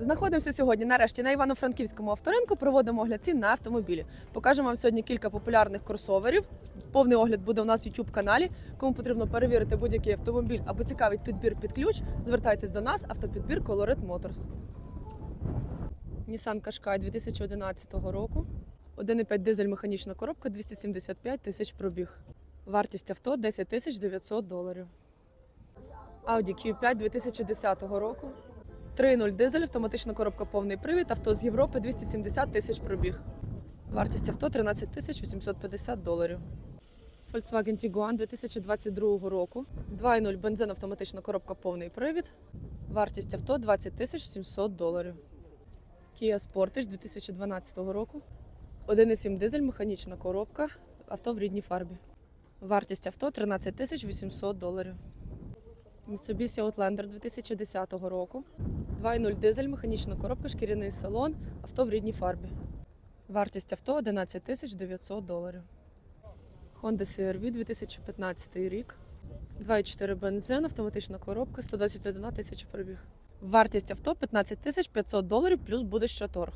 Знаходимося сьогодні нарешті на Івано-Франківському авторинку. Проводимо огляд цін на автомобілі. Покажемо вам сьогодні кілька популярних кросоверів. Повний огляд буде у нас в youtube каналі. Кому потрібно перевірити будь-який автомобіль або цікавить підбір під ключ, звертайтесь до нас. Автопідбір Colored Motors. Nissan Qashqai 2011 року. 1,5 дизель механічна коробка 275 тисяч пробіг. Вартість авто 10 тисяч 900 доларів. Audi Q5 2010 року. 3.0 дизель, автоматична коробка повний привід, авто з Європи 270 тисяч пробіг. Вартість авто 13 тисяч 850 доларів. Volkswagen Tiguan 2022 року. 2.0 бензин, автоматична коробка повний привід. Вартість авто 20 тисяч 700 доларів. Kia Sportage 2012 року. 1.7 дизель, механічна коробка, авто в рідній фарбі. Вартість авто 13 тисяч 800 доларів. Mitsubishi Outlander 2010 року. 2.0 дизель, механічна коробка, шкіряний салон, авто в рідній фарбі. Вартість авто 11 тисяч 900 доларів. Honda CR-V 2015 рік. 2.4 бензин, автоматична коробка, 121 тисяча пробіг. Вартість авто 15 тисяч 500 доларів, плюс буде ще торг.